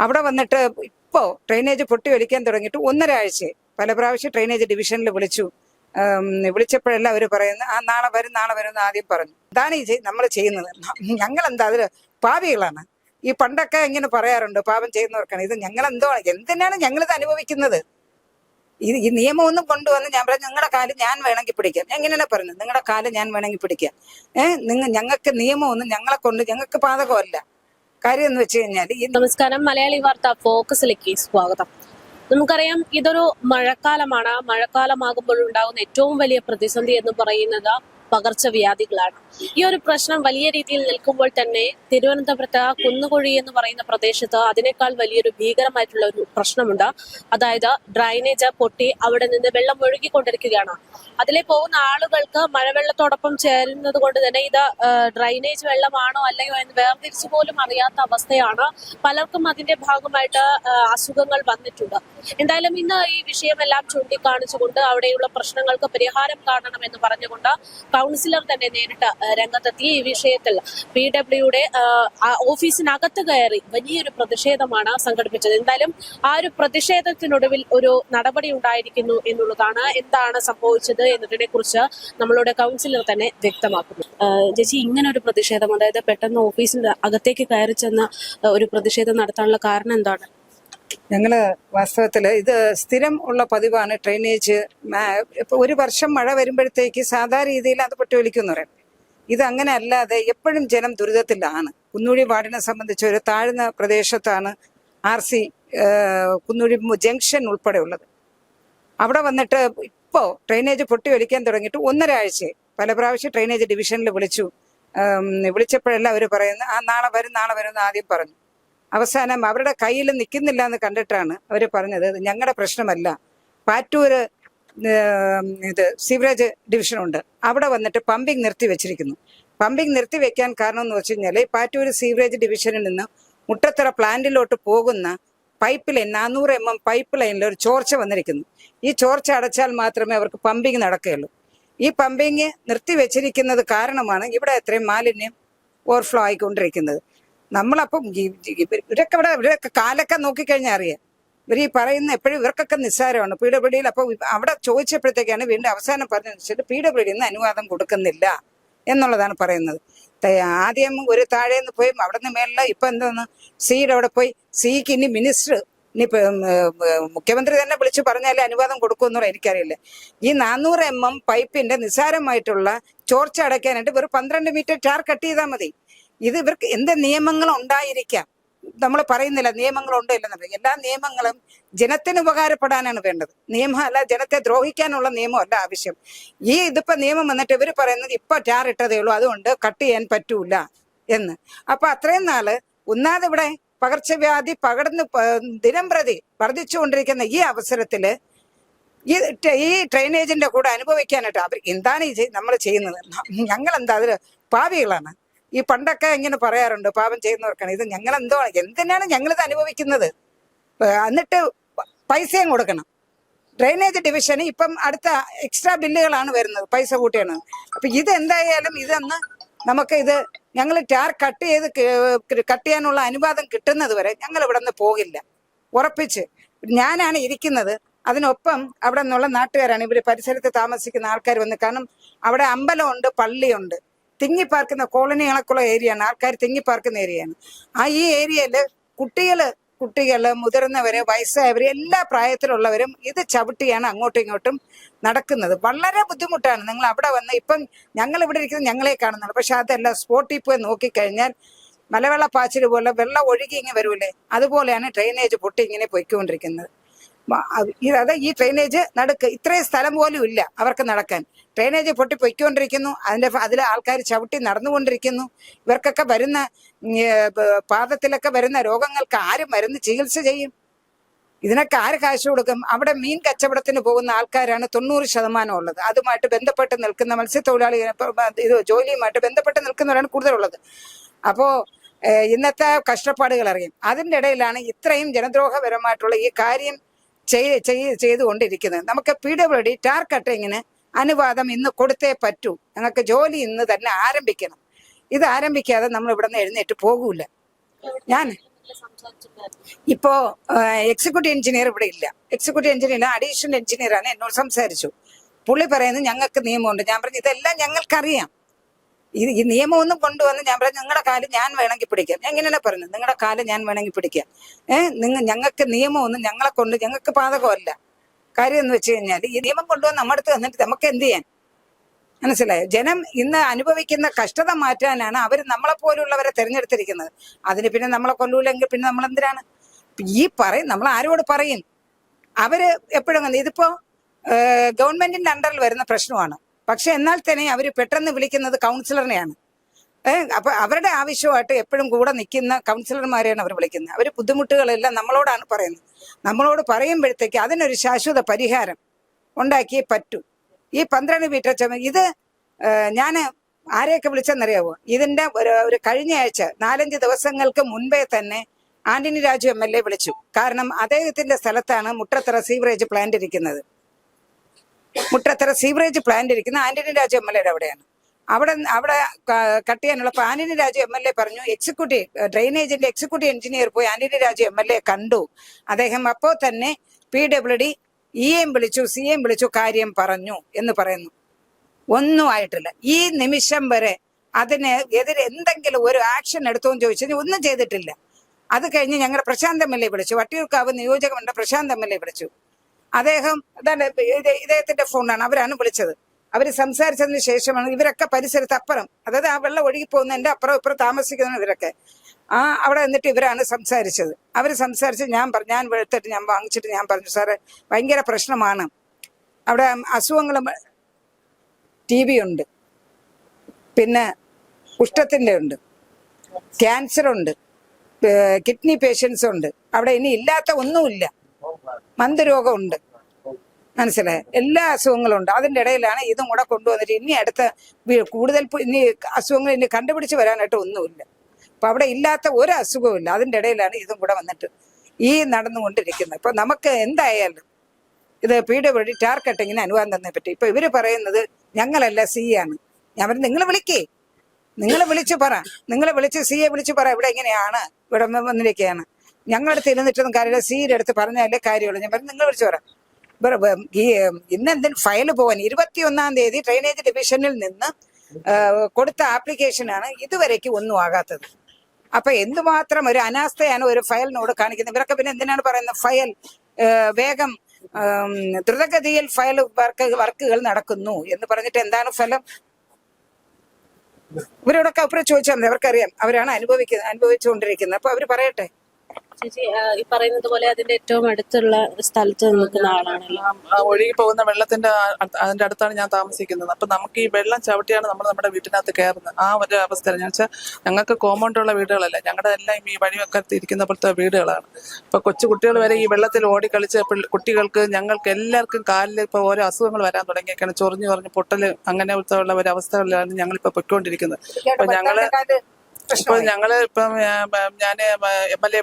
അവിടെ വന്നിട്ട് ഇപ്പോ ഡ്രെയിനേജ് പൊട്ടി ഒലിക്കാൻ തുടങ്ങിയിട്ട് ഒന്നര ആഴ്ച പല പ്രാവശ്യം ഡ്രെയിനേജ് ഡിവിഷനിൽ വിളിച്ചു. വിളിച്ചപ്പോഴെല്ലാം അവർ പറയുന്നത് ആ നാളെ വരും നാളെ വരും എന്ന് ആദ്യം പറഞ്ഞു. അതാണ് ഈ നമ്മൾ ചെയ്യുന്നത്. ഞങ്ങൾ എന്താ അതിൽ പാവികളാണ്. ഈ പണ്ടൊക്കെ ഇങ്ങനെ പറയാറുണ്ട് പാപം ചെയ്യുന്നവർക്കാണ്. ഇത് ഞങ്ങൾ എന്തോ എന്തിനാണ് ഞങ്ങളിത് അനുഭവിക്കുന്നത്? ഇത് ഈ നിയമമൊന്നും കൊണ്ടുവന്ന് ഞാൻ പറഞ്ഞു നിങ്ങളുടെ കാൽ ഞാൻ വേണമെങ്കിൽ പിടിക്കാം. എങ്ങനെയാണ് പറഞ്ഞത് നിങ്ങളുടെ കാൽ ഞാൻ വേണമെങ്കിൽ പിടിക്കാം. ഏഹ് നിങ്ങൾ ഞങ്ങൾക്ക് നിയമമൊന്നും ഞങ്ങളെ കൊണ്ട് ഞങ്ങൾക്ക് ബാധകമല്ല. കാര്യം എന്ന് വെച്ച് കഴിഞ്ഞാൽ നമസ്കാരം. മലയാളി വാർത്ത ഫോക്കസിലേക്ക് സ്വാഗതം. നമുക്കറിയാം ഇതൊരു മഴക്കാലമാണ്. മഴക്കാലമാകുമ്പോൾ ഉണ്ടാകുന്ന ഏറ്റവും വലിയ പ്രതിസന്ധി എന്ന് പറയുന്നത് പകർച്ചവ്യാധികളാണ്. ഈ ഒരു പ്രശ്നം വലിയ രീതിയിൽ നിൽക്കുമ്പോൾ തന്നെ തിരുവനന്തപുരത്ത് കുന്നുകുഴി എന്ന് പറയുന്ന പ്രദേശത്ത് അതിനേക്കാൾ വലിയൊരു ഭീകരമായിട്ടുള്ള ഒരു പ്രശ്നമുണ്ട്. അതായത് ഡ്രൈനേജ് പൊട്ടി അവിടെ നിന്ന് വെള്ളം ഒഴുകിക്കൊണ്ടിരിക്കുകയാണ്. അതിലെ പോകുന്ന ആളുകൾക്ക് മഴവെള്ളത്തോടൊപ്പം ചേരുന്നത് കൊണ്ട് തന്നെ ഇത് ഡ്രൈനേജ് വെള്ളമാണോ അല്ലയോ എന്ന് വേർതിരിച്ചു പോലും അറിയാത്ത അവസ്ഥയാണ് പലർക്കും അതിന്റെ ഭാഗമായിട്ട് അസുഖങ്ങൾ വന്നിട്ടുണ്ട്. എന്തായാലും ഇന്ന് ഈ വിഷയമെല്ലാം ചൂണ്ടിക്കാണിച്ചുകൊണ്ട് അവിടെയുള്ള പ്രശ്നങ്ങൾക്ക് പരിഹാരം കാണണം എന്ന് പറഞ്ഞുകൊണ്ട് കൗൺസിലർ തന്നെ നേരിട്ട് രംഗത്തെത്തി ഈ വിഷയത്തിൽ പി ഡബ്ല്യുടെ ഓഫീസിനകത്ത് കയറി വലിയൊരു പ്രതിഷേധമാണ് സംഘടിപ്പിച്ചത്. എന്തായാലും ആ ഒരു പ്രതിഷേധത്തിനൊടുവിൽ ഒരു നടപടി ഉണ്ടായിരിക്കുന്നു എന്നുള്ളതാണ് എന്താണ് സംഭവിച്ചത് എന്നതിനെ കുറിച്ച് നമ്മളുടെ കൗൺസിലർ തന്നെ വ്യക്തമാക്കുന്നു. ചേച്ചി ഇങ്ങനെ ഒരു പ്രതിഷേധം അതായത് പെട്ടെന്ന് ഓഫീസിന്റെ അകത്തേക്ക് കയറി ചെന്ന ഒരു പ്രതിഷേധം നടത്താനുള്ള കാരണം എന്താണ്? ഞങ്ങൾ വാസ്തവത്തിൽ ഇത് സ്ഥിരം ഉള്ള പതിവാണ് ഡ്രെയിനേജ് ഒരു വർഷം മഴ വരുമ്പോഴത്തേക്ക് സാധാരണ രീതിയിൽ അത് പൊട്ടി ഒലിക്കുന്നു പറയും. ഇത് അങ്ങനെ അല്ലാതെ എപ്പോഴും ജനം ദുരിതത്തിലാണ്. കുന്നുഴി വാർഡിനെ സംബന്ധിച്ച് ഒരു താഴ്ന്ന പ്രദേശത്താണ് ആർ സി കുന്നുഴി ജംഗ്ഷൻ ഉൾപ്പെടെ ഉള്ളത് അവിടെ വന്നിട്ട് ഇപ്പോൾ ഡ്രെയിനേജ് പൊട്ടി ഒലിക്കാൻ തുടങ്ങിയിട്ട് ഒന്നര പല പ്രാവശ്യം ഡ്രെയിനേജ് ഡിവിഷനിൽ വിളിച്ചു. വിളിച്ചപ്പോഴെല്ലാം അവർ പറയുന്നു ആ നാളെ വരും നാളെ വരും എന്ന് ആദ്യം പറഞ്ഞു. അവസാനം അവരുടെ കയ്യിൽ നിൽക്കുന്നില്ല എന്ന് കണ്ടിട്ടാണ് അവർ പറഞ്ഞത്. ഞങ്ങളുടെ പ്രശ്നമല്ല. പാറ്റൂര് ഇത് സീവറേജ് ഡിവിഷനുണ്ട്. അവിടെ വന്നിട്ട് പമ്പിംഗ് നിർത്തി വെച്ചിരിക്കുന്നു. പമ്പിംഗ് നിർത്തി വെക്കാൻ കാരണം എന്ന് വെച്ച് കഴിഞ്ഞാൽ പാറ്റൂര് സീവറേജ് ഡിവിഷനിൽ നിന്ന് മുട്ടത്തറ പ്ലാന്റിലോട്ട് പോകുന്ന പൈപ്പ് ലൈൻ നാനൂറ് എം എം പൈപ്പ് ലൈനിൽ ഒരു ചോർച്ച വന്നിരിക്കുന്നു. ഈ ചോർച്ച അടച്ചാൽ മാത്രമേ അവർക്ക് പമ്പിംഗ് നടക്കുകയുള്ളൂ. ഈ പമ്പിങ് നിർത്തി വെച്ചിരിക്കുന്നത് കാരണമാണ് ഇവിടെ എത്രയും മാലിന്യം ഓവർഫ്ലോ ആയിക്കൊണ്ടിരിക്കുന്നത്. നമ്മളപ്പം ഇവരൊക്കെ ഇവിടെ ഇവരൊക്കെ കാലൊക്കെ നോക്കിക്കഴിഞ്ഞാൽ അറിയാം. ഇവർ ഈ പറയുന്ന എപ്പോഴും ഇവർക്കൊക്കെ നിസ്സാരമാണ്. പി ഡബ്ല്യു ഡിയിൽ അപ്പോൾ അവിടെ ചോദിച്ചപ്പോഴത്തേക്കാണ് വീണ്ടും അവസാനം പറഞ്ഞു വെച്ചിട്ട് പി ഡബ്ല്യു ഡിയിൽ നിന്ന് അനുവാദം കൊടുക്കുന്നില്ല എന്നുള്ളതാണ് പറയുന്നത്. ആദ്യം ഒരു താഴെ നിന്ന് പോയി അവിടെ നിന്ന് മേളില ഇപ്പൊ എന്തോന്ന് സിയുടെ അവിടെ പോയി സിക്ക് ഇനി മിനിസ്റ്റർ ഇനി മുഖ്യമന്ത്രി തന്നെ വിളിച്ചു പറഞ്ഞാലേ അനുവാദം കൊടുക്കുമെന്നുള്ള എനിക്കറിയില്ല. ഈ നാനൂറ് എം എം പൈപ്പിന്റെ നിസ്സാരമായിട്ടുള്ള ചോർച്ച അടയ്ക്കാനായിട്ട് വെറും പന്ത്രണ്ട് മീറ്റർ ടാർ കട്ട് ചെയ്താൽ മതി. ഇത് ഇവർക്ക് എന്ത് നിയമങ്ങൾ ഉണ്ടായിരിക്കാം നമ്മൾ പറയുന്നില്ല നിയമങ്ങളുണ്ടോ ഇല്ലെന്ന് എല്ലാ നിയമങ്ങളും ജനത്തിന് ഉപകാരപ്പെടാനാണ് വേണ്ടത്. നിയമം അല്ല ജനത്തെ ദ്രോഹിക്കാനുള്ള നിയമമല്ല ആവശ്യം. ഈ ഇതിപ്പോ നിയമം വന്നിട്ട് ഇവർ പറയുന്നത് ഇപ്പൊ ടാർ ഇട്ടതേ ഉള്ളൂ അതുകൊണ്ട് കട്ട് ചെയ്യാൻ പറ്റൂല എന്ന്. അപ്പൊ അത്രയും നാൾ ഒന്നാമത് ഇവിടെ പകർച്ചവ്യാധി പകർന്ന് ദിനം പ്രതി വർദ്ധിച്ചുകൊണ്ടിരിക്കുന്ന ഈ അവസരത്തിൽ ഈ ഈ ട്രെയിനേജിന്റെ കൂടെ അനുഭവിക്കാനായിട്ട് അവർ എന്താണ് നമ്മൾ ചെയ്യുന്നത്? ഞങ്ങൾ എന്താ അതിൽ പാവികളാണ്. ഈ പണ്ടൊക്കെ ഇങ്ങനെ പറയാറുണ്ട് പാപം ചെയ്യുന്നവർക്കാണ്. ഇത് ഞങ്ങൾ എന്തോ എന്തിനാണ് ഞങ്ങളിത് അനുഭവിക്കുന്നത്? ഏ, എന്നിട്ട് പൈസയും കൊടുക്കണം. ഡ്രെയിനേജ് ഡിവിഷന് ഇപ്പം അടുത്ത എക്സ്ട്രാ ബില്ലുകളാണ് വരുന്നത് പൈസ കൂട്ടിയാണ്. അപ്പൊ ഇത് എന്തായാലും ഇതെന്ന് നമുക്ക് ഇത് ഞങ്ങൾ ടാർ കട്ട് ചെയ്ത് കട്ട് ചെയ്യാനുള്ള അനുവാദം കിട്ടുന്നത് വരെ ഞങ്ങൾ ഇവിടെ നിന്ന് പോകില്ല. ഉറപ്പിച്ച് ഞാനാണ് ഇരിക്കുന്നത്. അതിനൊപ്പം അവിടെ നിന്നുള്ള നാട്ടുകാരാണ്. ഇവർ പരിസരത്ത് താമസിക്കുന്ന ആൾക്കാർ വന്ന്. കാരണം അവിടെ അമ്പലമുണ്ട് പള്ളിയുണ്ട്. തിങ്ങിപ്പാർക്കുന്ന കോളനി കണക്കുള്ള ഏരിയയാണ് ആൾക്കാർ തിങ്ങിപ്പാർക്കുന്ന ഏരിയയാണ് ആ ഈ ഏരിയയിൽ കുട്ടികൾ കുട്ടികൾ മുതിർന്നവര് വയസ്സായവര് എല്ലാ പ്രായത്തിലുള്ളവരും ഇത് ചവിട്ടിയാണ് അങ്ങോട്ടും ഇങ്ങോട്ടും നടക്കുന്നത്. വളരെ ബുദ്ധിമുട്ടാണ്. നിങ്ങൾ അവിടെ വന്ന് ഇപ്പം ഞങ്ങൾ ഇവിടെ ഇരിക്കുന്നത് ഞങ്ങളെ കാണുന്നുള്ളൂ. പക്ഷെ അതല്ല സ്പോട്ടിൽ പോയി നോക്കിക്കഴിഞ്ഞാൽ മലവെള്ളപ്പാച്ചിൽ പോലെ വെള്ളം ഒഴുകി ഇങ്ങനെ വരൂലേ? അതുപോലെയാണ് ഡ്രെയിനേജ് പൊട്ടി ഇങ്ങനെ പൊയ്ക്കൊണ്ടിരിക്കുന്നത്. അത് ഈ ഡ്രെയിനേജ് നടക്ക് ഇത്രയും സ്ഥലം പോലും ഇല്ല അവർക്ക് നടക്കാൻ. ഡ്രെയിനേജ് പൊട്ടി പൊയ്ക്കൊണ്ടിരിക്കുന്നു അതിന്റെ അതിൽ ആൾക്കാർ ചവിട്ടി നടന്നുകൊണ്ടിരിക്കുന്നു. ഇവർക്കൊക്കെ വരുന്ന പാദത്തിലൊക്കെ വരുന്ന രോഗങ്ങൾക്ക് ആര് മരുന്ന് ചികിത്സ ചെയ്യും. ഇതിനൊക്കെ ആര് കാശ് കൊടുക്കും? അവിടെ മീൻ കച്ചവടത്തിന് പോകുന്ന ആൾക്കാരാണ് തൊണ്ണൂറ് ശതമാനം ഉള്ളത്. അതുമായിട്ട് ബന്ധപ്പെട്ട് നിൽക്കുന്ന മത്സ്യത്തൊഴിലാളി ഇത് ജോലിയുമായിട്ട് ബന്ധപ്പെട്ട് നിൽക്കുന്നവരാണ് കൂടുതലുള്ളത്. അപ്പോൾ ഇന്നത്തെ കഷ്ടപ്പാടുകൾ അറിയും. അതിന്റെ ഇടയിലാണ് ഇത്രയും ജനദ്രോഹപരമായിട്ടുള്ള ഈ കാര്യം ചെയ്- ചെയ്- ചെയ്തുകൊണ്ടിരിക്കുന്നത്. നമുക്ക് പി ഡബ്ല്യു ഡി ടാർ കട്ടിങ്ങിന് അനുവാദം ഇന്ന് കൊടുത്തേ പറ്റൂ. ഞങ്ങൾക്ക് ജോലി ഇന്ന് തന്നെ ആരംഭിക്കണം. ഇത് ആരംഭിക്കാതെ നമ്മൾ ഇവിടെ നിന്ന് എഴുന്നേറ്റ് പോകൂല. ഞാൻ ഇപ്പോ എക്സിക്യൂട്ടീവ് എഞ്ചിനീയർ ഇവിടെ ഇല്ല. എക്സിക്യൂട്ടീവ് എഞ്ചിനീയർ അഡീഷണൽ എഞ്ചിനീയർ ആണ് എന്നോട് സംസാരിച്ചു. പുള്ളി പറയുന്നത് ഞങ്ങൾക്ക് നിയമമുണ്ട്. ഞാൻ പറഞ്ഞു ഇതെല്ലാം ഞങ്ങൾക്കറിയാം. ഇത് ഈ നിയമമൊന്നും കൊണ്ടുവന്ന് ഞാൻ പറഞ്ഞു നിങ്ങളുടെ കാലം ഞാൻ വേണമെങ്കിൽ പിടിക്കാം. എങ്ങനെയാണ് പറഞ്ഞത് നിങ്ങളുടെ കാലം ഞാൻ വേണമെങ്കിൽ പിടിക്കാം. ഏഹ് നിങ്ങൾ ഞങ്ങൾക്ക് നിയമമൊന്നും ഞങ്ങളെ കൊണ്ട് ഞങ്ങൾക്ക് ബാധകമല്ല. കാര്യം എന്ന് വെച്ച് കഴിഞ്ഞാൽ ഈ നിയമം കൊണ്ടുവന്ന് നമ്മുടെ അടുത്ത് വന്നിട്ട് നമുക്ക് എന്ത് ചെയ്യാൻ? മനസ്സിലായോ? ജനം ഇന്ന് അനുഭവിക്കുന്ന കഷ്ടത മാറ്റാനാണ് അവർ നമ്മളെ പോലുള്ളവരെ തിരഞ്ഞെടുത്തിരിക്കുന്നത്. അതിന് പിന്നെ നമ്മളെ കൊല്ലൂലെങ്കിൽ പിന്നെ നമ്മൾ എന്തിനാണ്? ഈ പറയും നമ്മൾ ആരോട് പറയും? അവർ എപ്പോഴും ഇതിപ്പോ ഗവൺമെന്റിന്റെ അണ്ടറിൽ വരുന്ന പ്രശ്നമാണ്. പക്ഷെ എന്നാൽ തന്നെ അവർ പെട്ടെന്ന് വിളിക്കുന്നത് കൗൺസിലറിനെയാണ്. അപ്പൊ അവരുടെ ആവശ്യമായിട്ട് എപ്പോഴും കൂടെ നിൽക്കുന്ന കൗൺസിലർമാരെയാണ് അവർ വിളിക്കുന്നത്. അവർ ബുദ്ധിമുട്ടുകളെല്ലാം നമ്മളോടാണ് പറയുന്നത്. നമ്മളോട് പറയുമ്പോഴത്തേക്ക് അതിനൊരു ശാശ്വത പരിഹാരം ഉണ്ടാക്കിയേ പറ്റൂ. ഈ പന്ത്രണ്ട് മീറ്റർ ചുമ ഇത് ഞാൻ ആരെയൊക്കെ വിളിച്ചെന്നറിയാവോ? ഇതിന്റെ ഒരു ഒരു കഴിഞ്ഞ ആഴ്ച നാലഞ്ച് ദിവസങ്ങൾക്ക് മുൻപേ തന്നെ Antony Raju M L A വിളിച്ചു. കാരണം അദ്ദേഹത്തിന്റെ സ്ഥലത്താണ് മുട്ടത്തറ സീവറേജ് പ്ലാന്റ് ഇരിക്കുന്നത്. മുട്ടത്തറ സീവറേജ് പ്ലാന്റ് ഇരിക്കുന്ന ആന്റണി രാജു എം എൽ എയുടെ അവിടെയാണ്. അവിടെ അവിടെ കട്ട് ചെയ്യാനുള്ള Antony Raju M L A പറഞ്ഞു എക്സിക്യൂട്ടീവ് ഡ്രെയിനേജിന്റെ എക്സിക്യൂട്ടീവ് എഞ്ചിനീയർ പോയി Antony Raju M L A കണ്ടു. അദ്ദേഹം അപ്പോൾ തന്നെ P W D E M വിളിച്ചു സി എം വിളിച്ചു കാര്യം പറഞ്ഞു എന്ന് പറയുന്നു. ഒന്നും ആയിട്ടില്ല. ഈ നിമിഷം വരെ അതിന് എതിരെ എന്തെങ്കിലും ഒരു ആക്ഷൻ എടുത്തോന്ന് ചോദിച്ചാൽ ഒന്നും ചെയ്തിട്ടില്ല. അത് കഴിഞ്ഞ് ഞങ്ങളുടെ പ്രശാന്ത് എം എൽ എ വിളിച്ചു വട്ടിയൂർക്കാവ് നിയോജകമണ്ഡലം പ്രശാന്ത് എം എൽ എ വിളിച്ചു. അദ്ദേഹം ഇദ്ദേഹത്തിന്റെ ഫോണാണ് അവരാണ് വിളിച്ചത്. അവർ സംസാരിച്ചതിന് ശേഷമാണ് ഇവരൊക്കെ പരിസരത്ത് അപ്പുറം അതായത് ആ വെള്ളം ഒഴുകി പോകുന്നതിന്റെ അപ്പുറം ഇപ്പുറം താമസിക്കുന്ന ഇവരൊക്കെ. ആ അവിടെ എന്നിട്ട് ഇവരാണ് സംസാരിച്ചത്. അവർ സംസാരിച്ച് ഞാൻ പറഞ്ഞു ഞാൻ വെളുത്തിട്ട് ഞാൻ വാങ്ങിച്ചിട്ട് ഞാൻ പറഞ്ഞു സാറേ ഭയങ്കര പ്രശ്നമാണ്. അവിടെ അസുഖങ്ങളും ടി ബി ഉണ്ട്. പിന്നെ ഉഷ്ടത്തിന്റെ ഉണ്ട്. ക്യാൻസർ ഉണ്ട്. കിഡ്നി പേഷ്യൻസ് ഉണ്ട്. അവിടെ ഇനി ഇല്ലാത്ത ഒന്നുമില്ല. മന്ദരോഗമുണ്ട് മനസ്സിലായ? എല്ലാ അസുഖങ്ങളും ഉണ്ട് അതിന്റെ ഇടയിലാണ് ഇതും കൂടെ കൊണ്ടുവന്നിട്ട് ഇനി അടുത്ത കൂടുതൽ ഇനി അസുഖങ്ങൾ ഇനി കണ്ടുപിടിച്ച് വരാനായിട്ട് ഒന്നുമില്ല. അപ്പൊ അവിടെ ഇല്ലാത്ത ഒരു അസുഖവും ഇല്ല. അതിന്റെ ഇടയിലാണ് ഇതും കൂടെ വന്നിട്ട് ഈ നടന്നുകൊണ്ടിരിക്കുന്നത്. ഇപ്പൊ നമുക്ക് എന്തായാലും ഇത് പി ഡബ്ല്യു ഡി ടാർ കട്ടിങ്ങിന് അനുവാദം തന്നെ പറ്റി. ഇപ്പൊ ഇവർ പറയുന്നത് ഞങ്ങളല്ല സി ആണ്. ഞാൻ പറഞ്ഞു നിങ്ങൾ വിളിക്കേ. നിങ്ങൾ വിളിച്ച് പറ. നിങ്ങൾ വിളിച്ച് സി എ വിളിച്ചു പറ. ഇവിടെ എങ്ങനെയാണ് ഇവിടെ വന്നിരിക്കുകയാണ് ഞങ്ങളടുത്ത് ഇരുന്നിട്ടൊന്നും കാര്യമില്ല. സിയുടെ അടുത്ത് പറഞ്ഞാലേ കാര്യമുള്ളൂ. ഞാൻ പറഞ്ഞു നിങ്ങൾ വിളിച്ചു പറ. ഈ ഇന്ന് എന്തിന് ഫയൽ പോകാൻ ഇരുപത്തി ഒന്നാം തീയതി ഡ്രെയിനേജ് ഡിവിഷനിൽ നിന്ന് കൊടുത്ത ആപ്ലിക്കേഷനാണ് ഇതുവരേക്കും ഒന്നും ആകാത്തത്. അപ്പൊ എന്തുമാത്രം ഒരു അനാസ്ഥയാണ് ഒരു ഫയലിനോട് കാണിക്കുന്നത്? ഇവരൊക്കെ പിന്നെ എന്തിനാണ് പറയുന്നത്? ഫയൽ വേഗം ദ്രുതഗതിയിൽ ഫയൽ വർക്ക് വർക്കുകൾ നടക്കുന്നു എന്ന് പറഞ്ഞിട്ട് എന്താണ് ഫലം? ഇവരോടൊക്കെ അപ്പുറം ചോദിച്ചാൽ മതി. അവർക്കറിയാം. അവരാണ് അനുഭവിക്കുന്നത് അനുഭവിച്ചുകൊണ്ടിരിക്കുന്നത്. അപ്പൊ അവർ പറയട്ടെ. ചേച്ചി ഈ പറയുന്നത് പോലെ അതിന്റെ ഏറ്റവും അടുത്തുള്ള സ്ഥലത്ത് നിൽക്കുന്ന ആളാണല്ലോ ആ ഒഴുകി പോകുന്ന വെള്ളത്തിന്റെ അതിന്റെ അടുത്താണ് ഞാൻ താമസിക്കുന്നത്. അപ്പൊ നമുക്ക് ഈ വെള്ളം ചവിട്ടിയാണ് നമ്മൾ നമ്മുടെ വീട്ടിനകത്ത് കയറുന്നത്. ആ ഒരു അവസ്ഥ എന്ന് വെച്ചാൽ ഞങ്ങൾക്ക് കോമ്പൗണ്ട് ഉള്ള വീടുകളല്ല. ഞങ്ങളുടെ എല്ലാം ഈ വഴിവക്കത്ത് ഇരിക്കുന്ന പോലത്തെ വീടുകളാണ്. അപ്പൊ കൊച്ചു കുട്ടികൾ വരെ ഈ വെള്ളത്തിൽ ഓടി കളിച്ച് കുട്ടികൾക്ക് ഞങ്ങൾക്ക് എല്ലാവർക്കും കാലിൽ ഇപ്പൊ ഓരോ അസുഖങ്ങൾ വരാൻ തുടങ്ങിയൊക്കെയാണ് ചൊറിഞ്ഞു ചൊറിഞ്ഞ് പൊട്ടൽ അങ്ങനെ ഉള്ള ഒരു അവസ്ഥകളിലാണ് ഞങ്ങളിപ്പോ പൊയ്ക്കൊണ്ടിരിക്കുന്നത്. അപ്പൊ ഞങ്ങൾ ഇപ്പൊ ഞങ്ങൾ ഇപ്പം ഞാൻ എം എൽ എ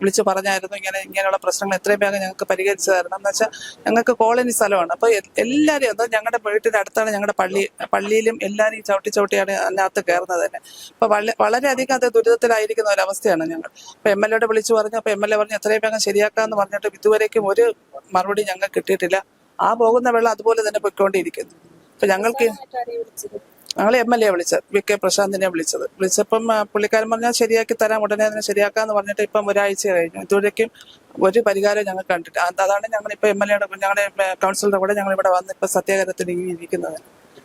വിളിച്ച് പറഞ്ഞായിരുന്നു ഇങ്ങനെ ഇങ്ങനെയുള്ള പ്രശ്നങ്ങൾ എത്രയും വേഗം ഞങ്ങൾക്ക് പരിഹരിച്ചു തരണം എന്ന് വെച്ചാൽ ഞങ്ങൾക്ക് കോളനി സ്ഥലമാണ്. അപ്പൊ എ- എല്ലാവരും അത് ഞങ്ങളുടെ വീട്ടിന്റെ അടുത്താണ് ഞങ്ങളുടെ പള്ളി പള്ളിയിലും എല്ലാവരും ഈ ചവിട്ടി ചവിട്ടിയാണ് അതിനകത്ത് കയറുന്നത് തന്നെ. അപ്പൊ വള- വളരെയധികം അത് ദുരിതത്തിലായിരിക്കുന്ന ഒരു അവസ്ഥയാണ് ഞങ്ങൾ. അപ്പൊ എം എൽ എയുടെ വിളിച്ചു പറഞ്ഞു അപ്പൊ എം എൽ എ പറഞ്ഞു എത്രയും വേഗം ശരിയാക്കാന്ന് പറഞ്ഞിട്ട് ഇതുവരേക്കും ഒരു മറുപടി ഞങ്ങൾക്ക് കിട്ടിയിട്ടില്ല. ആ പോകുന്ന വെള്ളം അതുപോലെ തന്നെ പൊയ്ക്കൊണ്ടിരിക്കുന്നു. അപ്പൊ ഞങ്ങൾക്ക് ഞങ്ങൾ എം എൽ എ വിളിച്ചത് വി കെ പ്രശാന്തിനെ വിളിച്ചത്. വിളിച്ചപ്പം പുള്ളിക്കാരൻ പറഞ്ഞാൽ ശരിയാക്കി തരാം ഉടനെ അതിനെ ശരിയാക്കാന്ന് പറഞ്ഞിട്ട് ഇപ്പം ഒരാഴ്ച കഴിഞ്ഞു. ഇതുവരേക്കും ഒരു പരിഹാരം ഞങ്ങൾ കണ്ടിട്ട് അതാണ് ഞങ്ങൾ ഇപ്പൊ എം എൽ എയുടെ ഞങ്ങളുടെ കൗൺസിലറുടെ കൂടെ ഞങ്ങൾ ഇവിടെ വന്ന് ഇപ്പൊ സത്യാഗ്രഹത്തിന് ഇങ്ങനെ ഇരിക്കുന്നത്.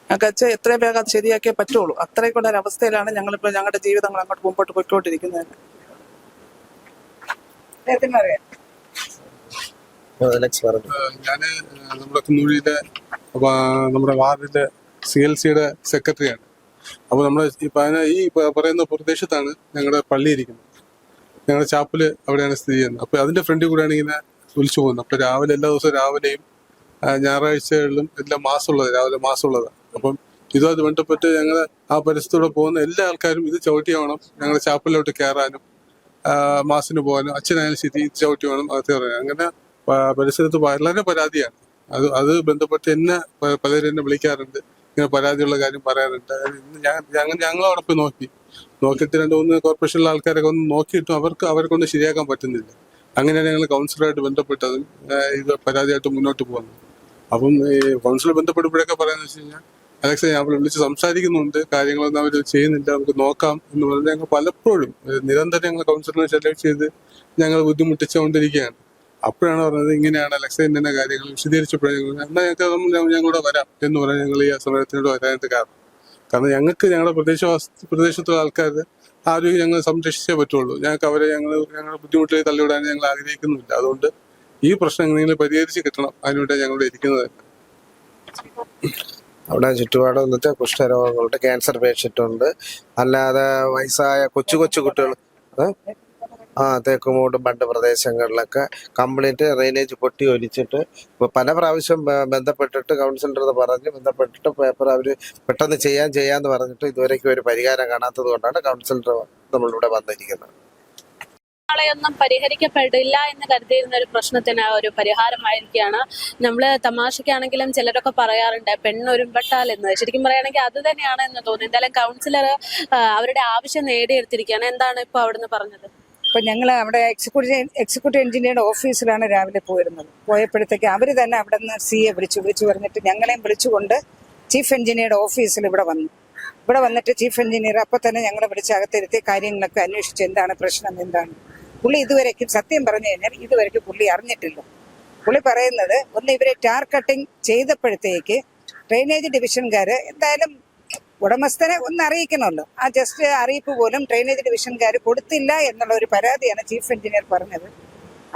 ഞങ്ങൾക്ക് വെച്ചാൽ എത്രയും വേഗം അത് ശരിയാക്കിയേ പറ്റുള്ളൂ. അത്രയ്ക്കുള്ള ഒരു അവസ്ഥയിലാണ് ഞങ്ങളിപ്പോ ഞങ്ങളുടെ ജീവിതങ്ങൾ അങ്ങോട്ട് മുമ്പോട്ട് പോയിക്കൊണ്ടിരിക്കുന്നത്. ഞാൻ നമ്മുടെ കുന്നൂരിയിലെ നമ്മുടെ വാർഡിലെ സി എൽ സിയുടെ സെക്രട്ടറിയാണ്. അപ്പോൾ നമ്മുടെ ഈ പറയുന്ന പ്രദേശത്താണ് ഞങ്ങളുടെ പള്ളി ഇരിക്കുന്നത്. ഞങ്ങളുടെ ചാപ്പൽ അവിടെയാണ് സ്ഥിതി ചെയ്യുന്നത്. അപ്പോൾ അതിന്റെ ഫ്രണ്ടിൽ കൂടെയാണ് ഇങ്ങനെ വിളിച്ചു പോകുന്നത്. അപ്പൊ രാവിലെ എല്ലാ ദിവസവും രാവിലെയും ഞായറാഴ്ചകളിലും എല്ലാം മാസമുള്ളത് രാവിലെ മാസമുള്ളതാണ് അപ്പം ഇതുമായിട്ട് ബന്ധപ്പെട്ട് ഞങ്ങൾ ആ പരിസരത്തൂടെ പോകുന്ന എല്ലാ ആൾക്കാരും ഇത് ചവിട്ടി വേണം ഞങ്ങളുടെ ചാപ്പലിലോട്ട് കയറാനും മാസിന് പോകാനും അച്ഛനായാലും ശരി ഇത് ചവിട്ടി വേണം അത് കയറാനും അങ്ങനെ പരിസരത്ത് വളരെ പരാതിയാണ്. അത് അത് ബന്ധപ്പെട്ട് എന്നെ പലരും എന്നെ വിളിക്കാറുണ്ട്. ഇങ്ങനെ പരാതിയുള്ള കാര്യം പറയാറുണ്ട്. ഞങ്ങൾ അവിടെ പോയി നോക്കി. നോക്കിയിട്ട് രണ്ട് മൂന്ന് കോർപ്പറേഷനിലെ ആൾക്കാരൊക്കെ ഒന്ന് നോക്കിയിട്ടും അവർക്ക് അവരെ കൊണ്ട് ശരിയാക്കാൻ പറ്റുന്നില്ല. അങ്ങനെയാണ് ഞങ്ങൾ കൗൺസിലറായിട്ട് ബന്ധപ്പെട്ടതും ഇത് പരാതിയായിട്ട് മുന്നോട്ട് പോകുന്നത് അപ്പം ഈ കൗൺസിലർ ബന്ധപ്പെടുമ്പോഴൊക്കെ പറയാന്ന് വെച്ച് കഴിഞ്ഞാൽ അലക്സ ഞാൻ വിളിച്ച് സംസാരിക്കുന്നുണ്ട്. കാര്യങ്ങളൊന്നും അവർ ചെയ്യുന്നില്ല. നമുക്ക് നോക്കാം എന്ന് പറഞ്ഞ് ഞങ്ങൾ പലപ്പോഴും നിരന്തരം ഞങ്ങൾ കൗൺസിലറിനെ സെലക്ട് ചെയ്ത് ഞങ്ങൾ ബുദ്ധിമുട്ടിച്ചുകൊണ്ടിരിക്കുകയാണ്. അപ്പോഴാണ് പറഞ്ഞത് ഇങ്ങനെയാണ് അലക്സ കാര്യങ്ങൾ വിശദീകരിച്ചപ്പോഴേ എന്നാൽ ഞങ്ങൾക്ക് ഞങ്ങളൂടെ വരാം എന്ന് പറഞ്ഞ് ഞങ്ങൾ ഈ സമരത്തിനോട് വരാനായിട്ട് കാരണം. കാരണം ഞങ്ങൾക്ക് ഞങ്ങളുടെ പ്രദേശവാസ പ്രദേശത്തുള്ള ആൾക്കാർ ആരോഗ്യം ഞങ്ങൾ സംരക്ഷിച്ചേ പറ്റുള്ളൂ. ഞങ്ങൾക്ക് അവരെ ഞങ്ങൾ ഞങ്ങളുടെ ബുദ്ധിമുട്ടിലേക്ക് തള്ളിവിടാൻ ഞങ്ങൾ ആഗ്രഹിക്കുന്നില്ല അതുകൊണ്ട് ഈ പ്രശ്നം എങ്ങനെയെങ്കിലും പരിഹരിച്ച് കിട്ടണം. അതിനുവേണ്ടി ഞങ്ങളുടെ ഇരിക്കുന്നത് അവിടെ ചുറ്റുപാട് വന്നിട്ട് കുഷ്ഠരോഗങ്ങളുണ്ട് ക്യാൻസർ പേഷ്യന്റ് ഉണ്ട്. അല്ലാതെ വയസ്സായ കൊച്ചു കൊച്ചു കുട്ടികൾ തേക്കുമൂട് ബണ്ട് പ്രദേശങ്ങളിലൊക്കെ കംപ്ലീറ്റ് ഡ്രെയിനേജ് പൊട്ടി ഒലിച്ചിട്ട് ഇപ്പോൾ പല പ്രാവശ്യം ബന്ധപ്പെട്ടിട്ട് കൗൺസിലർ പറഞ്ഞ് ബന്ധപ്പെട്ടിട്ട് പേപ്പർ അവർ പെട്ടെന്ന് ചെയ്യാൻ ചെയ്യാന്ന് പറഞ്ഞിട്ട് ഇതുവരേക്കും ഒരു പരിഹാരം കാണാത്തത് കൊണ്ടാണ് കൗൺസിലർ നമ്മളിവിടെ വന്നിരിക്കുന്നത്. നാളെയൊന്നും പരിഹരിക്കപ്പെടില്ല എന്ന് കരുതിയിരുന്ന ഒരു പ്രശ്നത്തിന് ഒരു പരിഹാരമായിരിക്കുകയാണ്. നമ്മൾ തമാശക്കാണെങ്കിലും ചിലരൊക്കെ പറയാറുണ്ട് പെണ്ണൊരുമ്പെട്ടാൽ എന്ന്. ശരിക്കും പറയുകയാണെങ്കിൽ അത് തന്നെയാണ് എന്ന് തോന്നുന്നു. എന്തായാലും കൗൺസിലർ അവരുടെ ആവശ്യം നേടിയെടുത്തിരിക്കുകയാണ്. എന്താണ് ഇപ്പൊ അവിടുന്ന് പറഞ്ഞത്? അപ്പൊ ഞങ്ങൾ അവിടെ എക്സിക്യൂട്ടീവ് എക്സിക്യൂട്ടീവ് എഞ്ചിനീയറുടെ ഓഫീസിലാണ് രാവിലെ പോയിരുന്നത്. പോയപ്പോഴത്തേക്ക് അവർ തന്നെ അവിടെ നിന്ന് സി എ വിളിച്ചു വിളിച്ചു പറഞ്ഞിട്ട് ഞങ്ങളെയും വിളിച്ചുകൊണ്ട് ചീഫ് എഞ്ചിനീയറുടെ ഓഫീസിൽ ഇവിടെ വന്നു. ഇവിടെ വന്നിട്ട് ചീഫ് എഞ്ചിനീയർ അപ്പം തന്നെ ഞങ്ങളെ വിളിച്ച് അകത്തിരുത്തി കാര്യങ്ങളൊക്കെ അന്വേഷിച്ച് എന്താണ് പ്രശ്നം എന്താണ്. പുള്ളി ഇതുവരേക്കും സത്യം പറഞ്ഞു കഴിഞ്ഞാൽ ഇതുവരേക്കും പുള്ളി അറിഞ്ഞിട്ടില്ല. പുള്ളി പറയുന്നത് ഒന്ന് ഇവരെ ടാർ കട്ടിങ് ചെയ്തപ്പോഴത്തേക്ക് ഡ്രെയിനേജ് ഡിവിഷൻകാർ എന്തായാലും ഉടമസ്ഥനെ ഒന്ന് അറിയിക്കണമല്ലോ. ആ ജസ്റ്റ് അറിയിപ്പ് പോലും ഡ്രെയിനേജ് ഡിവിഷൻകാർ കൊടുത്തില്ല എന്നുള്ള ഒരു പരാതിയാണ് ചീഫ് എഞ്ചിനീയർ പറഞ്ഞത്.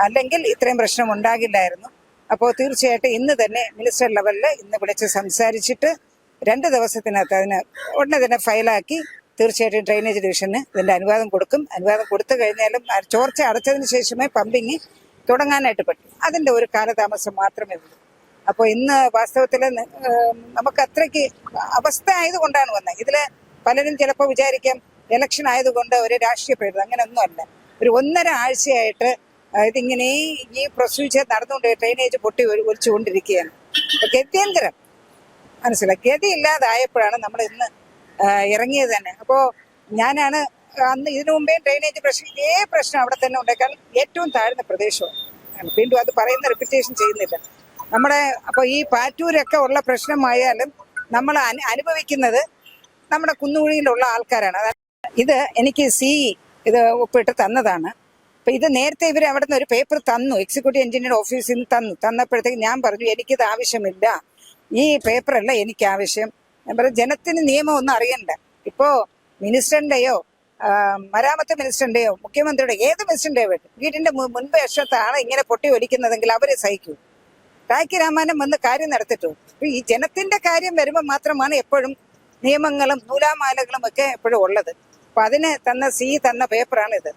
അല്ലെങ്കിൽ ഇത്രയും പ്രശ്നം ഉണ്ടാകില്ലായിരുന്നു. അപ്പോൾ തീർച്ചയായിട്ടും ഇന്ന് തന്നെ മിനിസ്റ്റർ ലെവലിൽ ഇന്ന് വിളിച്ച് സംസാരിച്ചിട്ട് രണ്ട് ദിവസത്തിനകത്ത് അതിന് ഉടനെ തന്നെ ഫയലാക്കി തീർച്ചയായിട്ടും ഡ്രെയിനേജ് ഡിവിഷന് ഇതിന്റെ അനുവാദം കൊടുക്കും. അനുവാദം കൊടുത്തു കഴിഞ്ഞാലും ചോർച്ച അടച്ചതിന് ശേഷമേ പമ്പിങ് തുടങ്ങാനായിട്ട് പറ്റും. അതിന്റെ ഒരു കാലതാമസം മാത്രമേ ഉള്ളൂ. അപ്പോൾ ഇന്ന് വാസ്തവത്തിൽ നമുക്ക് അത്രയ്ക്ക് അവസ്ഥ ആയതുകൊണ്ടാണ് വന്നത് ഇതിൽ പലരും ചിലപ്പോൾ വിചാരിക്കാം ഇലക്ഷൻ ആയതുകൊണ്ട് ഒരു രാഷ്ട്രീയ പ്രേരിതം. അങ്ങനെയൊന്നും അല്ല ഒരു ഒന്നര ആഴ്ചയായിട്ട് ഇതിങ്ങനെ ഈ പ്രൊസീജിയർ നടന്നുകൊണ്ട് ഡ്രെയിനേജ് പൊട്ടി ഒലി- ഒലിച്ചുകൊണ്ടിരിക്കുകയാണ് ഗത്യന്തരം മനസ്സിലായി? ഗതി ഇല്ലാതായപ്പോഴാണ് നമ്മൾ ഇന്ന് ഇറങ്ങിയത് തന്നെ. അപ്പോൾ ഞാനാണ് അന്ന് ഇതിനു മുമ്പേ ഡ്രെയിനേജ് പ്രശ്നം ഇതേ പ്രശ്നം അവിടെ തന്നെ ഉണ്ടാക്കാൻ ഏറ്റവും താഴ്ന്ന പ്രദേശമാണ്. വീണ്ടും അത് പറയുന്ന റിപ്പീറ്റേഷൻ ചെയ്യുന്നില്ല. നമ്മുടെ അപ്പോൾ ഈ പാറ്റൂരൊക്കെ ഉള്ള പ്രശ്നമായാലും നമ്മൾ അനു- അനുഭവിക്കുന്നത് നമ്മുടെ കുന്നുകുഴിയിലുള്ള ആൾക്കാരാണ്. ഇത് എനിക്ക് സി ഇത് ഒപ്പിട്ട് തന്നതാണ്. അപ്പൊ ഇത് നേരത്തെ ഇവർ അവിടെ നിന്ന് ഒരു പേപ്പർ തന്നു എക്സിക്യൂട്ടീവ് എഞ്ചിനീയർ ഓഫീസിൽ നിന്ന് തന്നു. തന്നപ്പോഴത്തേക്ക് ഞാൻ പറഞ്ഞു എനിക്കിത് ആവശ്യമില്ല. ഈ പേപ്പറല്ല എനിക്ക് ആവശ്യം. ഞാൻ പറഞ്ഞു ജനത്തിന് നിയമം ഒന്നും അറിയണ്ട. ഇപ്പോ മിനിസ്റ്ററിന്റെയോ മരാമത്ത് മിനിസ്റ്ററിന്റെയോ മുഖ്യമന്ത്രിയുടെ ഏത് മിനിസ്റ്ററിന്റെയോ വീട്ടിന്റെ വീടിന്റെ മു- മുൻപ് വശത്താണ് ഇങ്ങനെ പൊട്ടി ഒലിക്കുന്നതെങ്കിൽ അവരെ സഹിക്കൂ. ടാക്കി രാമാനം വന്ന് കാര്യം നടത്തിട്ടു? ഈ ജനത്തിന്റെ കാര്യം വരുമ്പോൾ മാത്രമാണ് എപ്പോഴും നിയമങ്ങളും നൂലാമാലകളും ഒക്കെ എപ്പോഴും ഉള്ളത്. അപ്പൊ അതിന് തന്ന സി തന്ന പേപ്പറാണ് ഇത്